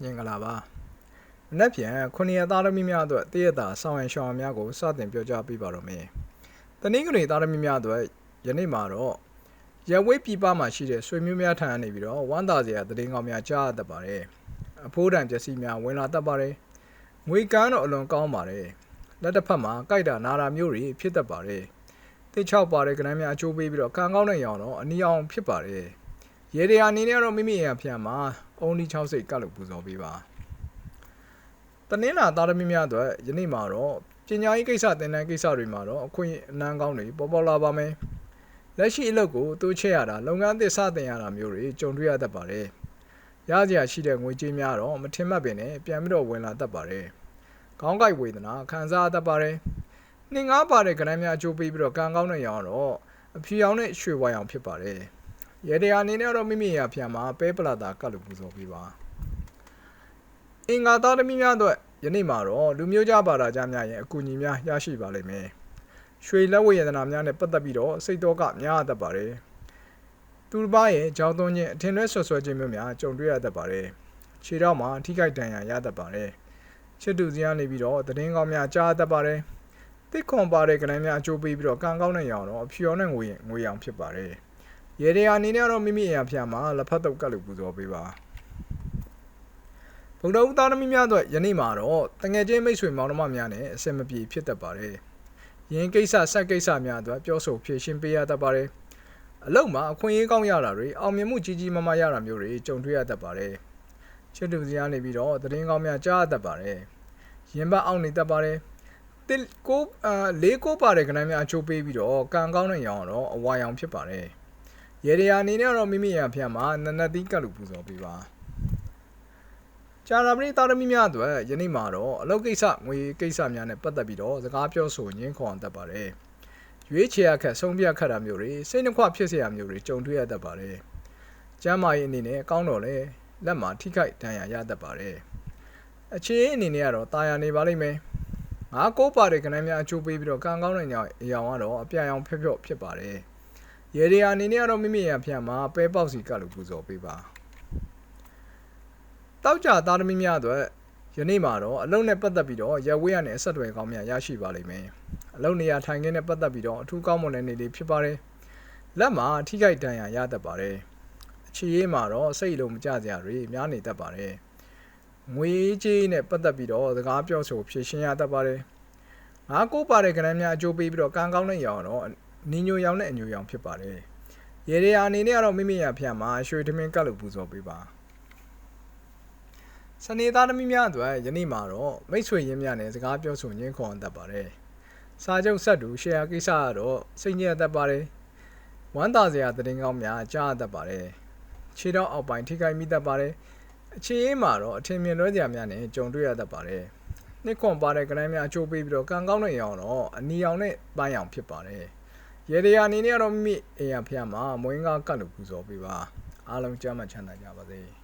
မြင်္ဂလာပါမနက်ဖြန်ခုနှစ်ရက်သားသမီးများအတွက်တည့်ရတာဆောင်းရံရှောင်းများကိုစတင်ပြောကြားပေးပါတော့မယ်တနင်္ဂနွေသားသမီးများအတွက်ယနေ့မှာတော့ရဝိပြည်ပမှာရှိတဲ့ဆွေမျိုးများထံကနေပြီးတော့ဝမ်းသာစရာသတင်းကောင်းများကြားရတတ်ပါတယ်အဖိုးတန်ပစ္စည်းများဝင်လာတတ်ပါတယ်ငွေကန်းတော့အလွန်ကောင်းပါတယ်လက်တစ်ဖက်မှာကြိုက်တာနာတာမျိုးတွေဖြစ်တတ်ပါတယ်တစ်ချောက်ပါတဲ့ကဏ္ဍများအချိုးပေးပြီးတော့ကံကောင်းတဲ့ရောင်တော့အနီအောင်ဖြစ်ပါတယ် ရေဒီယာအနေနဲ့တော့မိမိရဲ့အဖျံမှာအုံဒီ6စိတ်ကတ်လို့ပူဇော်ပေးပါတနင်္လာသားသမီးများအတွက်ယနေ့မှာတော့ပညာရေးကိစ္စသင်တန်းကိစ္စတွေမှာတော့အခွင့်အနမ်းကောင်းတွေပေါ်ပေါ်လာပါမယ်လက်ရှိအလုပ်ကိုတိုးချဲ့ရတာလုပ်ငန်းသစ်စတင်ရတာမျိုးတွေကြုံတွေ့ရတတ်ပါတယ်ရစရာရှိတဲ့ငွေကြေးများတော့မထင်မှတ်ပင်နဲ့ပြန်ပြီးတော့ဝင်လာတတ်ပါတယ်ခေါင်းကိုက်ဝေဒနာခံစားတတ်ပါတယ်နှင်းငါးပါတဲ့ကဏ္ဍများအကျိုးပေးပြီးတော့ကံကောင်းတဲ့ရောင်တော့အဖြူရောင်နဲ့ရွှေဝါရောင်ဖြစ်ပါတယ် ရေတရာအနေနဲ့တော့မိမိရာဖျံမှာပဲပလာတာကတ်လို့ပူဇော်ပေးပါအင်္ဂါသားသမီးများအတွက်ယနေ့မှာတော့လူမျိုးကြပါတာကြများရဲ့အကူအညီများရရှိပါလိမ့်မယ်ရွှေလက်ဝဲယန္တနာများနဲ့ပတ်သက်ပြီးတော့စိတ်တော့ကများတတ်ပါတယ်သူတစ်ပါးရဲ့ကြောင်းသွင်းခြင်းအထင်လွဲဆွဆွဲခြင်းမျိုးများကြုံတွေ့ရတတ်ပါတယ်ခြေတော့မှာထိခိုက်ဒဏ်ရာရတတ်ပါတယ်ချစ်သူစရာနေပြီးတော့သတင်းကောင်းများကြားတတ်ပါတယ်တစ်ခွန်ပါတဲ့ကဏ္ဍများအကျိုးပေးပြီးတော့ကံကောင်းတဲ့ရောင်တော့အဖြူရောင်နဲ့ငွေငွေရောင်ဖြစ်ပါတယ် ရေဒီယာအနေနဲ့တော့မိမိအရာဖျားမှာလက်ဖက်တုပ်ကတ်လို့ပူဇော်ပေးပါဗုဒ္ဓဦးသားသမီးများအတွက်ယနေ့မှာတော့တငယ်ချင်းမိတ်ဆွေမောင်နှမများနဲ့အဆင်မပြေဖြစ်တတ်ပါတယ်။ယင်းကိစ္စဆက်ကိစ္စများအတွက်ပြောဆိုဖြေရှင်းပေးရတတ်ပါတယ်။အလုပ်မှာအခွင့်အရေးကောင်းရတာတွေအောင်မြင်မှုကြီးကြီးမားမားရတာမျိုးတွေကြုံတွေ့ရတတ်ပါတယ်။ချစ်သူစရာနေပြီးတော့သတင်းကောင်းများကြားရတတ်ပါတယ်။ရင်ဘတ်အောင်နေတတ်ပါတယ်။တစ်ကိုအာလေးကိုပါတဲ့ကဏ္ဍများအချိုးပေးပြီးတော့ကံကောင်းတဲ့ရောင်တော့အဝါရောင်ဖြစ်ပါတယ်။ ရေဒီယာအနေနဲ့တော့မိမိရဲ့ဖျက်မှာနနတိကလူပူဇော်ပေးပါကြာရမဏိတာရမီများအတွက်ယနေ့မှာတော့အလုပ်ကိစ္စငွေကိစ္စများနဲ့ပတ်သက်ပြီးတော့စကားပြောဆိုရင်းခေါ်အောင်တတ်ပါတယ်ရွေးချယ်ရခက်ဆုံးဖြတ်ခက်တာမျိုးတွေစိတ်နှခွဖြစ်စရာမျိုးတွေကြုံတွေ့ရတတ်ပါတယ်ကျမ်းမာရေးအနေနဲ့ကောင်းတော့လဲလက်မှာထိခိုက်ဒဏ်ရာရတတ်ပါတယ်အခြေအနေနဲ့ကတော့တာယာနေပါလိမ့်မယ်ငါကိုးပါတဲ့ခဏများအချိုးပေးပြီးတော့ကံကောင်းတဲ့ညအရာကတော့အပြာရောင်ဖျက်ဖျော့ဖြစ်ပါတယ် ရေဒီယာအနေနဲ့ကတော့မိမိရဖျက်မှာပဲပေါက်စီကလို့ပူဇော်ပေးပါတောက်ကြသားသမီးများအတွက်ယနေ့မှာတော့အလုံးနဲ့ပတ်သက်ပြီးတော့ရဝေးရနဲ့အဆက်အသွယ်ကောင်းများရရှိပါလိမ့်မယ်အလုံးနေရာထိုင်ခင်းနဲ့ပတ်သက်ပြီးတော့အထူးကောင်းမွန်တဲ့နေလေးဖြစ်ပါတယ်လက်မှာထိခိုက်ဒဏ်ရာရတတ်ပါတယ်အခြေရေးမှာတော့စိတ်လုံးမကြစရာတွေများနေတတ်ပါတယ်ငွေကြေးနဲ့ပတ်သက်ပြီးတော့စကားပြောဆိုဖြည့်ရှင်းရတတ်ပါတယ်ငါကိုပါတဲ့ကဏ္ဍများအကျိုးပေးပြီးတော့ကံကောင်းတဲ့ရောင်တော့ နီညိုရောင်နဲ့အညိုရောင်ဖြစ်ပါတယ်။ရေဒီယာအနေနဲ့ကတော့မိမိရဖျက်မှာရွှေသမင်းကတ်လို့ပူဇော်ပေးပါ။စနေသားသမီးများအတွက်ယနေ့မှာတော့မိတ်ဆွေရင်းများနဲ့စကားပြောဆိုရင်းခွန်တတ်ပါတယ်။စာချုပ်ဆက်တူရှယ်ယာကိစ္စကတော့စိတ်ညစ်တတ်ပါတယ်။ဝမ်းသာစရာသတင်းကောင်းများကြားတတ်ပါတယ်။ခြေတော့အောက်ပိုင်းထိခိုက်မိတတ်ပါတယ်။အခြေအေးမှာတော့အထင်မြင်လွဲစရာများနဲ့ကြုံတွေ့ရတတ်ပါတယ်။နှစ်ခွန်ပါတဲ့ကဏ္ဍများအချိုးပေးပြီးတော့ကံကောင်းတဲ့ရောင်တော့အနီရောင်နဲ့ပန်းရောင်ဖြစ်ပါတယ်။ ရေဒီယာအနေနဲ့ကတော့မိမိအိမ်ရဖျက်မှာမွေးငါကတ်လို့ပူဇော်ပေးပါအားလုံးကြမ်းမှချမ်းသာကြပါစေ။